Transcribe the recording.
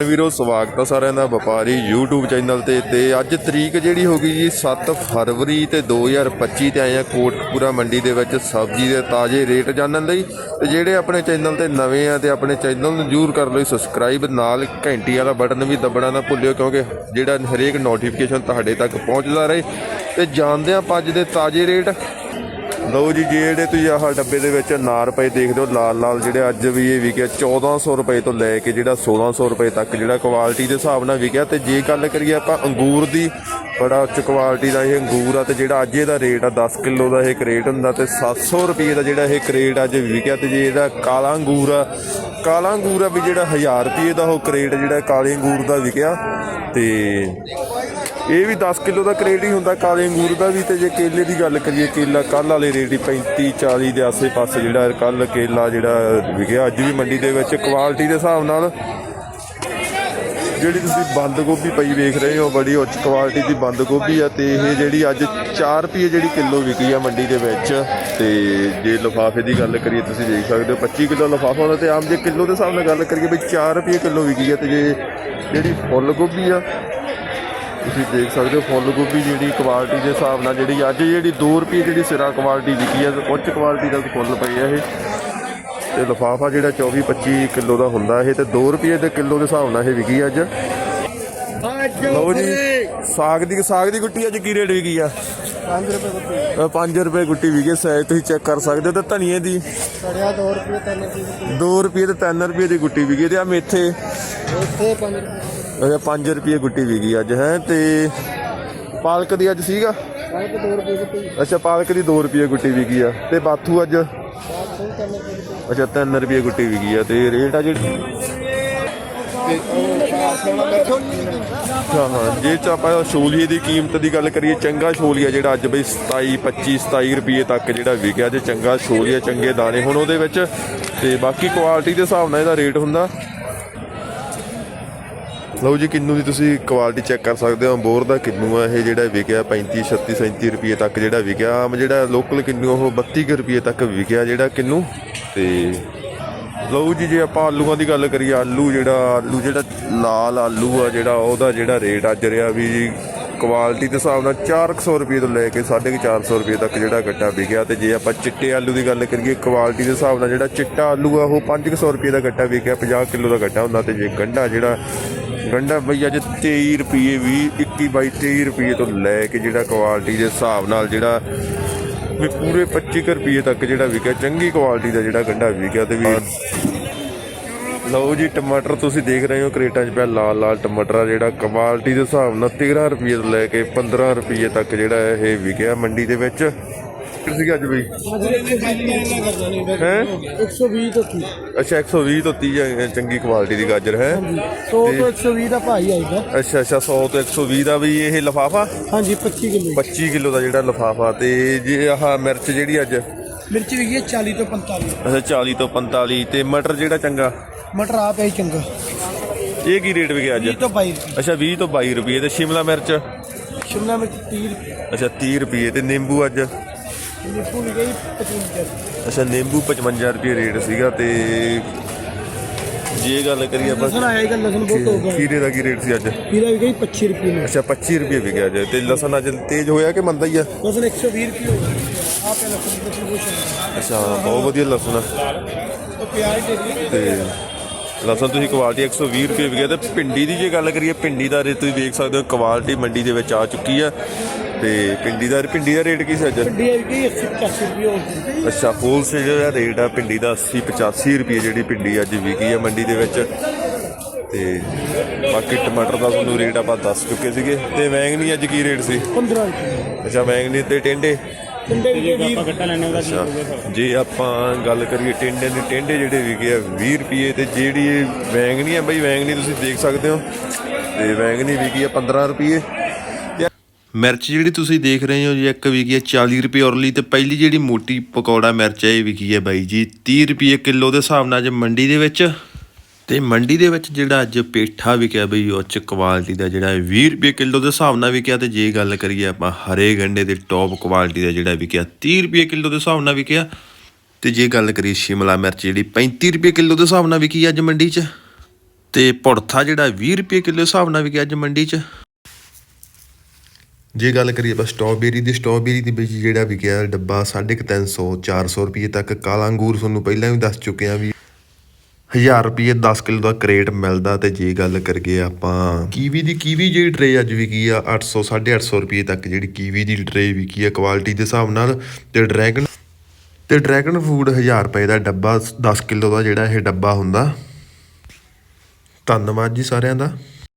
ਵੀਰੋ, ਸਵਾਗਤ ਹੈ ਸਾਰਿਆਂ ਦਾ ਵਪਾਰੀ YouTube ਚੈਨਲ ਤੇ ਤੇ ਅੱਜ ਤਰੀਕ ਜਿਹੜੀ ਹੋ ਗਈ ਜੀ 7 ਫਰਵਰੀ ਤੇ 2025 ਤੇ ਆਏ ਆ ਕੋਟਕਪੂਰਾ ਮੰਡੀ ਦੇ ਵਿੱਚ ਸਬਜ਼ੀ ਦੇ ਤਾਜ਼ੇ ਰੇਟ ਜਾਣਨ ਲਈ। ਤੇ ਜਿਹੜੇ ਆਪਣੇ ਚੈਨਲ ਤੇ ਨਵੇਂ ਆ ਤੇ ਆਪਣੇ ਚੈਨਲ ਨੂੰ ਜਰੂਰ ਕਰ ਲਓ ਸਬਸਕ੍ਰਾਈਬ ਨਾਲ ਘੰਟੀ ਵਾਲਾ ਬਟਨ ਵੀ ਦਬਣਾ ਨਾ ਭੁੱਲਿਓ, ਕਿਉਂਕਿ ਜਿਹੜਾ ਹਰੇਕ ਨੋਟੀਫਿਕੇਸ਼ਨ ਤੁਹਾਡੇ ਤੱਕ ਪਹੁੰਚਦਾ ਰਹੇ। ਤੇ ਜਾਣਦੇ ਆ ਅੱਜ ਦੇ ਤਾਜ਼ੇ ਰੇਟ। ਲਓ ਜੀ ਜਿਹੜੇ ਤੁਸੀਂ ਆਹ ਡੱਬੇ ਦੇ ਵਿੱਚ ਨਾਰ ਰੁਪਏ ਦੇਖਦੇ ਹੋ, ਲਾਲ ਲਾਲ ਜਿਹੜੇ ਅੱਜ ਵੀ ਇਹ ਵਿਕਿਆ 1400 ਰੁਪਏ ਤੋਂ ਲੈ ਕੇ ਜਿਹੜਾ 1600 ਰੁਪਏ ਤੱਕ ਜਿਹੜਾ ਕੁਆਲਿਟੀ ਦੇ ਹਿਸਾਬ ਨਾਲ ਵਿਕਿਆ, ਤੇ ਜੇ ਗੱਲ ਕਰੀਏ ਆਪਾਂ ਅੰਗੂਰ ਦੀ, ਬੜਾ ਉੱਚ ਕੁਆਲਿਟੀ ਦਾ ਇਹ ਅੰਗੂਰ ਆ, ਤੇ ਜਿਹੜਾ ਅੱਜ ਇਹਦਾ ਰੇਟ ਆ 10 ਕਿਲੋ ਦਾ ਇਹ ਕਰੇਟ ਹੁੰਦਾ, ਤੇ 700 ਰੁਪਏ ਦਾ ਜਿਹੜਾ ਇਹ ਕਰੇਟ ਅੱਜ ਵਿਕਿਆ, ਤੇ ਜੇ ਇਹਦਾ ਕਾਲਾ ਅੰਗੂਰ ਆ, ਕਾਲਾ ਅੰਗੂਰ ਆ ਵੀ ਜਿਹੜਾ 1000 ਰੁਪਏ ਦਾ ਉਹ ਕਰੇਟ ਜਿਹੜਾ ਕਾਲੇ ਅੰਗੂਰ ਦਾ ਵਿਕਿਆ, ਤੇ ਇਹ ਵੀ 10 ਕਿਲੋ ਦਾ ਕਰੇਟ ਹੀ ਹੁੰਦਾ, ਕਾਲੇ ਅੰਗੂਰ ਦਾ ਵੀ। ਤੇ ਜੇ ਕੇਲੇ ਦੀ ਗੱਲ ਕਰੀਏ, ਕੇਲਾ ਕੱਲ ਵਾਲੇ ਰੇਟ ਹੀ 35 40 ਦੇ ਆਸੇ-ਪਾਸੇ ਜਿਹੜਾ ਕੱਲ ਕੇਲਾ ਜਿਹੜਾ ਵਿਕਿਆ, ਅੱਜ ਵੀ ਮੰਡੀ ਦੇ ਵਿੱਚ ਕੁਆਲਿਟੀ ਦੇ ਹਿਸਾਬ ਨਾਲ। ਜਿਹੜੀ ਤੁਸੀਂ ਬੰਦ ਗੋਭੀ ਪਈ ਵੇਖ ਰਹੇ ਹੋ, ਬੜੀ ਉੱਚ ਕੁਆਲਿਟੀ ਦੀ ਬੰਦ ਗੋਭੀ ਆ ਤੇ ਇਹ ਜਿਹੜੀ ਅੱਜ 4 ਰੁਪਏ ਜਿਹੜੀ ਕਿਲੋ ਵਿਕੀ ਆ ਮੰਡੀ ਦੇ ਵਿੱਚ। ਤੇ ਜੇ ਲਿਫਾਫੇ ਦੀ ਗੱਲ ਕਰੀਏ, ਤੁਸੀਂ ਦੇਖ ਸਕਦੇ ਹੋ 25 ਕਿਲੋ ਲਿਫਾਫਾ ਹੁੰਦਾ ਤੇ ਆਮ ਜੇ ਕਿਲੋ ਦੇ ਹਿਸਾਬ ਨਾਲ ਗੱਲ ਕਰੀਏ ਵੀ 4 ਰੁਪਏ ਕਿਲੋ ਵਿਕੀ ਆ ਤੇ ਜੇ ਜਿਹੜੀ ਫੁੱਲ ਗੋਭੀ ਆ ਤੁਸੀਂ ਦੇਖ ਸਕਦੇ ਹੋ ਫੁੱਲ ਗੋਭੀ ਜਿਹੜੀ ਕੁਆਲਿਟੀ ਦੇ ਹਿਸਾਬ ਨਾਲ ਜਿਹੜੀ ਅੱਜ ਜਿਹੜੀ 2 ਰੁਪਏ ਜਿਹੜੀ ਸਿਰਾ ਕੁਆਲਿਟੀ ਵਿਕੀ ਹੈ ਉੱਚ ਕੁਆਲਿਟੀ ਦਾ ਫੁੱਲ ਪਈ ਹੈ ਇਹ। ਤੇ ਲਫਾਫਾ ਜਿਹੜਾ 24 25 ਕਿਲੋ ਦਾ ਹੁੰਦਾ ਇਹ ਤੇ 2 ਰੁਪਏ ਦੇ ਕਿਲੋ ਦੇ ਹਿਸਾਬ ਨਾਲ ਇਹ ਵਿਕੀ ਅੱਜ। ਲਓ ਜੀ ਸਾਗ ਦੀ ਸਾਗ ਦੀ ਗੁੱਟੀ ਅੱਜ ਕੀ ਰੇਟ ਵਿਕੀ ਆ? 5 ਰੁਪਏ ਕੁੱਤੀ 5 ਰੁਪਏ ਗੁੱਟੀ ਵਿਕੀ ਸਾਈਜ਼ ਤੁਸੀਂ ਚੈੱਕ ਕਰ ਸਕਦੇ ਹੋ ਤੇ ਧਨੀਏ ਦੀ। ਸੜਿਆ 2 ਰੁਪਏ 3 ਰੁਪਏ 2 ਰੁਪਏ ਤੇ 3 ਰੁਪਏ ਦੀ ਗੁੱਟੀ ਵਿਕੀ ਤੇ ਆ ਮੇਥੇ। ਇੱਥੇ 5 ਰੁਪਏ। ਅੱਛਾ 5 ਰੁਪਏ ਗੁੱਟੀ ਵਿਕੀ ਅੱਜ ਹੈ? ਤੇ ਪਾਲਕ ਦੀ ਅੱਜ ਸੀਗਾ? ਸਾਢੇ 2 ਰੁਪਏ ਕੁੱਤੀ ਅੱਛਾ ਪਾਲਕ ਦੀ 2 ਰੁਪਏ ਗੁੱਟੀ ਵਿਕੀ ਆ। ਤੇ ਬਾਥੂ ਅੱਜ? 400 3 ਰੁਪਏ ਕੁੱਤੀ ਅੱਛਾ 3 ਰੁਪਏ ਗੁੱਟੀ ਵਿਕੀ ਆ। ਤੇ ਰੇਟ ਆ ਜਿਹੜੀ? ਹਾਂ ਹਾਂ। ਜੇ ਚ ਆਪਾਂ ਛੋਲੀਏ ਦੀ ਕੀਮਤ ਦੀ ਗੱਲ ਕਰੀਏ ਚੰਗਾ ਛੋਲੀਆ ਜਿਹੜਾ ਅੱਜ ਬਈ 27 25 27 ਰੁਪਏ ਤੱਕ ਜਿਹੜਾ ਵਿਕਿਆ ਜੇ ਚੰਗਾ ਛੋਲੀਆ ਚੰਗੇ ਦਾਣੇ ਹੁਣ ਉਹਦੇ ਵਿੱਚ। ਤੇ ਬਾਕੀ ਕੁਆਲਿਟੀ ਦੇ ਹਿਸਾਬ ਨਾਲ ਇਹਦਾ ਰੇਟ ਹੁੰਦਾ। ਲਓ ਜੀ, ਕਿੰਨੂ ਦੀ ਤੁਸੀਂ ਕੁਆਲਿਟੀ ਚੈੱਕ ਕਰ ਸਕਦੇ ਹੋ। ਬੋਰ ਦਾ ਕਿੰਨੂ ਆ, ਇਹ ਜਿਹੜਾ ਵਿਕਿਆ 35 36 37 ਰੁਪਏ ਤੱਕ ਜਿਹੜਾ ਵਿਕਿਆ। ਆਮ ਜਿਹੜਾ ਲੋਕਲ ਕਿੰਨੂ ਉਹ 32 ਕੁ ਰੁਪਏ ਤੱਕ ਵਿਕਿਆ ਜਿਹੜਾ ਕਿੰਨੂ। ਤੇ ਲਓ ਜੀ, ਜੇ ਆਪਾਂ ਆਲੂਆਂ ਦੀ ਗੱਲ ਕਰੀਏ, ਆਲੂ ਜਿਹੜਾ ਆਲੂ ਜਿਹੜਾ ਲਾਲ ਆਲੂ ਆ ਜਿਹੜਾ, ਉਹਦਾ ਜਿਹੜਾ ਰੇਟ ਅੱਜ ਰਿਹਾ ਵੀ ਕੁਆਲਿਟੀ ਦੇ ਹਿਸਾਬ ਨਾਲ 400 ਰੁਪਏ ਤੋਂ ਲੈ ਕੇ 450 ਰੁਪਏ ਤੱਕ ਜਿਹੜਾ ਗੱਟਾ ਵਿਕਿਆ। ਤੇ ਜੇ ਆਪਾਂ ਚਿੱਟੇ ਆਲੂ ਦੀ ਗੱਲ ਕਰੀਏ ਕੁਆਲਿਟੀ ਦੇ ਹਿਸਾਬ ਨਾਲ ਜਿਹੜਾ ਚਿੱਟਾ ਆਲੂ ਆ, ਉਹ 500 ਰੁਪਏ ਦਾ ਗੱਟਾ ਵਿਕਿਆ 50 ਕਿਲੋ ਦਾ ਗੱਟਾ ਹੁੰਦਾ। ਤੇ ਜੇ ਗੰਢਾ ਜਿਹੜਾ ਗੰਢਾ ਬਈ ਅੱਜ 23 ਰੁਪਏ ਵੀ 21 ਬਾਈ 23 ਰੁਪਏ ਤੋਂ ਲੈ ਕੇ ਜਿਹੜਾ ਕੁਆਲਿਟੀ ਦੇ ਹਿਸਾਬ ਨਾਲ ਜਿਹੜਾ ਵੀ ਪੂਰੇ 25 ਕੁ ਰੁਪਏ ਤੱਕ ਜਿਹੜਾ ਵਿਕਿਆ, ਚੰਗੀ ਕੁਆਲਿਟੀ ਦਾ ਜਿਹੜਾ ਗੰਢਾ ਵਿਕਿਆ ਤੇ ਵੀ ਲਓ ਜੀ, ਟਮਾਟਰ ਤੁਸੀਂ ਦੇਖ ਰਹੇ ਹੋ, ਕਰੇਟਾਂ 'ਚ ਪਿਆ ਲਾਲ ਲਾਲ ਟਮਾਟਰ ਆ ਜਿਹੜਾ ਕੁਆਲਿਟੀ ਦੇ ਹਿਸਾਬ ਨਾਲ 13 ਰੁਪਏ ਤੋਂ ਲੈ ਕੇ 15 ਰੁਪਏ ਤੱਕ ਜਿਹੜਾ ਇਹ ਵਿਕਿਆ ਮੰਡੀ ਦੇ ਵਿੱਚ। ਸੀਗਾ ਅੱਜ ਬਈ? ਹੈ? 120 ਤੋਂ 30 ਅੱਛਾ 120 ਤੋਂ 30 ਆ, ਚੰਗੀ ਕੁਆਲਿਟੀ ਦੀ ਗਾਜਰ ਹੈ? 100 ਤੋਂ 120 ਦਾ ਭਾਈ ਆਈਦਾ ਅੱਛਾ ਅੱਛਾ 100 ਤੋਂ 120 ਦਾ ਵੀ ਇਹ ਲਫਾਫਾ? ਹਾਂਜੀ 25 ਕਿਲੋ 25 ਕਿਲੋ ਦਾ ਜਿਹੜਾ ਲਫਾਫਾ ਤੇ ਜੇ ਆਹ ਮਿਰਚ ਜਿਹੜੀ ਅੱਜ? ਮਿਰਚ ਵੀ ਹੈ 40 ਤੋਂ 45 ਅੱਛਾ 40 ਤੋਂ 45 ਤੇ ਮਟਰ ਜਿਹੜਾ ਚੰਗਾ? ਮਟਰ ਆ ਪਿਆ ਚੰਗਾ। ਇਹ ਕੀ ਰੇਟ ਵਿਕਿਆ ਅੱਜ? 20 ਤੋਂ 22 ਰੁਪਏ। ਅੱਛਾ 20 ਤੋਂ 22 ਰੁਪਏ ਤੇ ਸ਼ਿਮਲਾ ਮਿਰਚ? ਸ਼ਿਮਲਾ ਮਿਰਚ 30 ਰੁਪਏ। ਅੱਛਾ 30 ਰੁਪਏ ਤੇ ਨਿੰਬੂ ਅੱਜ? ਨਿੰਬੂ ਵੀ ਗਈ 55 ਰੁਪਏ ਅੱਛਾ ਨਿੰਬੂ 55 ਰੁਪਏ ਰੇਟ ਸੀਗਾ ਤੇ ਜੇ ਗੱਲ ਕਰੀਏ ਆਪਾਂ ਲਸਣ ਆਇਆ ਇਹਦਾ ਲਸਣ ਬਹੁਤ ਹੋ ਗਿਆ। ਖੀਰੇ ਦਾ ਕੀ ਰੇਟ ਸੀ ਅੱਜ? ਪੀਰਾ ਵੀ ਗਈ 25 ਰੁਪਏ ਨੂੰ ਅੱਛਾ 25 ਰੁਪਏ ਵਿਕਿਆ ਅੱਜ ਤੇ ਲਸਣ ਅੱਜ ਤੇਜ਼ ਹੋਇਆ ਕਿ ਮੰਦਾ ਹੀ ਆ? ਲਸਣ 120 ਰੁਪਏ ਹੋ ਗਿਆ। ਆ ਪਿਆ ਲਸਣ ਬਹੁਤ ਚੰਗਾ ਅੱਛਾ ਬਹੁਤ ਵਧੀਆ ਲਸਣ ਆ। ਉਹ ਪਿਆਜ਼ ਦੇ ਦੀ ਤੇ ਲਸਣ ਤੁਸੀਂ ਕੁਆਲਿਟੀ 120 ਰੁਪਏ ਵਿਕਿਆ ਤੇ ਭਿੰਡੀ ਦੀ ਜੇ ਗੱਲ ਕਰੀਏ ਭਿੰਡੀ ਦਾ ਰੇਟ ਤੁਸੀਂ ਵੇਖ ਸਕਦੇ ਹੋ ਕੁਆਲਿਟੀ ਮੰਡੀ ਦੇ ਵਿੱਚ ਆ ਚੁੱਕੀ ਆ। ਤੇ ਭਿੰਡੀ ਦਾ ਭਿੰਡੀ ਦਾ ਰੇਟ ਕੀ ਸੀ ਅੱਜ? ਡੀ ਆਈ ਗਈ 80 85 ਰੁਪਏ ਹੋ ਗਈ ਅੱਛਾ ਹੋਲਸੇਲ ਜਿਹੜਾ ਰੇਟ ਆ ਭਿੰਡੀ ਦਾ 80 85 ਰੁਪਏ ਜਿਹੜੀ ਭਿੰਡੀ ਅੱਜ ਵਿਕੀ ਆ ਮੰਡੀ ਦੇ ਵਿੱਚ। ਤੇ ਬਾਕੀ ਟਮਾਟਰ ਦਾ ਤੁਹਾਨੂੰ ਰੇਟ ਆਪਾਂ ਦੱਸ ਚੁੱਕੇ ਸੀਗੇ। ਤੇ ਵੈਂਗਣੀ ਅੱਜ ਕੀ ਰੇਟ ਸੀ? 15 ਰੁਪਏ। ਅੱਛਾ ਵੈਂਗਣੀ ਤੇ ਟਿੰਡੇ? ਟਿੰਡੇ ਵੀ ਗਏ 20 ਅੱਛਾ ਜੇ ਆਪਾਂ ਗੱਲ ਕਰੀਏ ਟਿੰਡੇ ਦੇ ਟਿੰਡੇ ਜਿਹੜੇ ਵਿਕੇ ਆ 20 ਰੁਪਏ ਤੇ ਜਿਹੜੀ ਇਹ ਵੈਂਗਣੀ ਆ ਬਈ ਵੈਂਗਣੀ ਤੁਸੀਂ ਦੇਖ ਸਕਦੇ ਹੋ। ਤੇ ਵੈਂਗਣੀ ਵਿਕੀ ਆ 15 ਰੁਪਏ। ਮਿਰਚ ਜਿਹੜੀ ਤੁਸੀਂ ਦੇਖ ਰਹੇ ਹੋ ਜੀ, ਇੱਕ ਵਿਕੀ ਹੈ 40 ਰੁਪਏ ਔਰਲੀ ਤੇ ਪਹਿਲੀ ਜਿਹੜੀ ਮੋਟੀ ਪਕੌੜਾ ਮਿਰਚ ਹੈ, ਇਹ ਵਿਕੀ ਹੈ ਬਾਈ ਜੀ 30 ਰੁਪਏ ਕਿਲੋ ਦੇ ਹਿਸਾਬ ਨਾਲ ਅੱਜ ਮੰਡੀ ਦੇ ਵਿੱਚ। ਤੇ ਮੰਡੀ ਦੇ ਵਿੱਚ ਜਿਹੜਾ ਅੱਜ ਪੇਠਾ ਵਿਕਿਆ ਬਈ ਉੱਚ ਕੁਆਲਿਟੀ ਦਾ ਜਿਹੜਾ 20 ਰੁਪਏ ਕਿਲੋ ਦੇ ਹਿਸਾਬ ਨਾਲ ਵਿਕਿਆ ਤੇ ਜੇ ਗੱਲ ਕਰੀਏ ਆਪਾਂ ਹਰੇ ਗੰਡੇ ਦੇ ਟੌਪ ਕੁਆਲਿਟੀ ਦਾ ਜਿਹੜਾ ਵਿਕਿਆ 30 ਰੁਪਏ ਕਿਲੋ ਦੇ ਹਿਸਾਬ ਨਾਲ ਵਿਕਿਆ। ਤੇ ਜੇ ਗੱਲ ਕਰੀਏ ਸ਼ਿਮਲਾ ਮਿਰਚ ਜਿਹੜੀ 35 ਰੁਪਏ ਕਿਲੋ ਦੇ ਹਿਸਾਬ ਨਾਲ ਵਿਕੀ ਅੱਜ ਮੰਡੀ 'ਚ। ਤੇ ਪੁੜਥਾ ਜਿਹੜਾ 20 ਰੁਪਏ ਕਿਲੋ ਹਿਸਾਬ ਨਾਲ ਵਿਕਿਆ ਅੱਜ ਮੰਡੀ 'ਚ। ਜੇ ਗੱਲ ਕਰੀਏ ਬਸ ਸਟ੍ਰਾਬੇਰੀ ਦੀ ਸਟ੍ਰਾਬੇਰੀ ਦੇ ਵਿੱਚ ਜਿਹੜਾ ਵਿਕਿਆ ਡੱਬਾ 350 400 ਰੁਪਏ ਤੱਕ, ਕਾਲਾ ਅੰਗੂਰ ਤੁਹਾਨੂੰ ਪਹਿਲਾਂ ਵੀ ਦੱਸ ਚੁੱਕੇ ਆ ਵੀ 1000 ਰੁਪਏ 10 ਕਿਲੋ ਦਾ ਕਰੇਟ ਮਿਲਦਾ ਤੇ ਜੇ ਗੱਲ ਕਰੀਏ ਆਪਾਂ ਕੀਵੀ ਦੀ, ਕੀਵੀ ਜਿਹੜੀ ਟਰੇ ਅੱਜ ਵਿਕੀ ਆ 800 850 ਰੁਪਏ ਤੱਕ ਜਿਹੜੀ ਕੀਵੀ ਦੀ ਟਰੇ ਵਿਕੀ ਆ ਕੁਆਲਿਟੀ ਦੇ ਹਿਸਾਬ ਨਾਲ ਤੇ ਡਰੈਗਨ ਤੇ ਡਰੈਗਨ ਫੂਡ 1000 ਰੁਪਏ ਦਾ ਡੱਬਾ 10 ਕਿਲੋ ਦਾ ਜਿਹੜਾ ਇਹ ਡੱਬਾ ਹੁੰਦਾ। ਧੰਨਵਾਦ ਜੀ ਸਾਰਿਆਂ ਦਾ।